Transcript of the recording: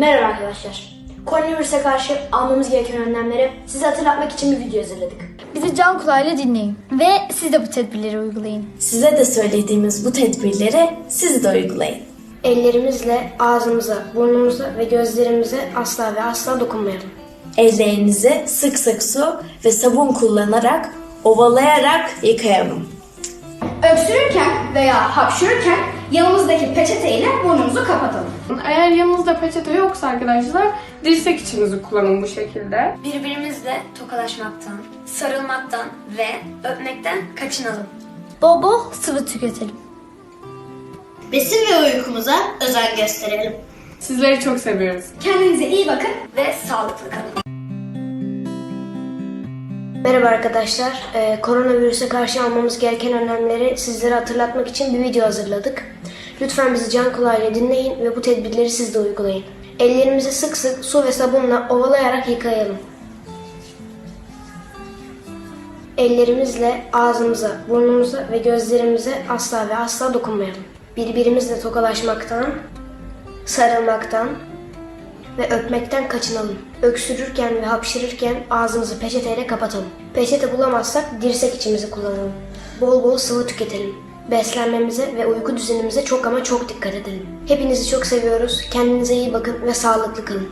Merhaba arkadaşlar. Koronavirüse karşı almamız gereken önlemleri size hatırlatmak için bir video hazırladık. Bizi can kulağıyla dinleyin ve siz de bu tedbirleri uygulayın. Size de söylediğimiz bu tedbirleri siz de uygulayın. Ellerimizle ağzımıza, burnumuza ve gözlerimize asla ve asla dokunmayalım. Ellerinizi sık sık su ve sabun kullanarak, ovalayarak yıkayalım. Öksürürken veya hapşırırken yanımızdaki peçeteyle burnumuzu kapatalım. Eğer yanınızda peçete yoksa arkadaşlar dirsek içinizi kullanın bu şekilde. Birbirimizle tokalaşmaktan, sarılmaktan ve öpmekten kaçınalım. Bol bol sıvı tüketelim. Besin ve uykumuza özen gösterelim. Sizleri çok seviyoruz. Kendinize iyi bakın. Ve sağlıklı kalın. Merhaba arkadaşlar. Ee, koronavirüse karşı almamız gereken önlemleri sizlere hatırlatmak için bir video hazırladık. Lütfen bizi can kulağıyla dinleyin ve bu tedbirleri siz de uygulayın. Ellerimizi sık sık su ve sabunla ovalayarak yıkayalım. Ellerimizle ağzımıza, burnumuza ve gözlerimize asla ve asla dokunmayalım. Birbirimizle tokalaşmaktan, sarılmaktan ve öpmekten kaçınalım. Öksürürken ve hapşırırken ağzımızı peçeteyle kapatalım. Peçete bulamazsak dirsek içimizi kullanalım. Bol bol sıvı tüketelim. Beslenmemize ve uyku düzenimize çok ama çok dikkat edelim. Hepinizi çok seviyoruz. Kendinize iyi bakın ve sağlıklı kalın.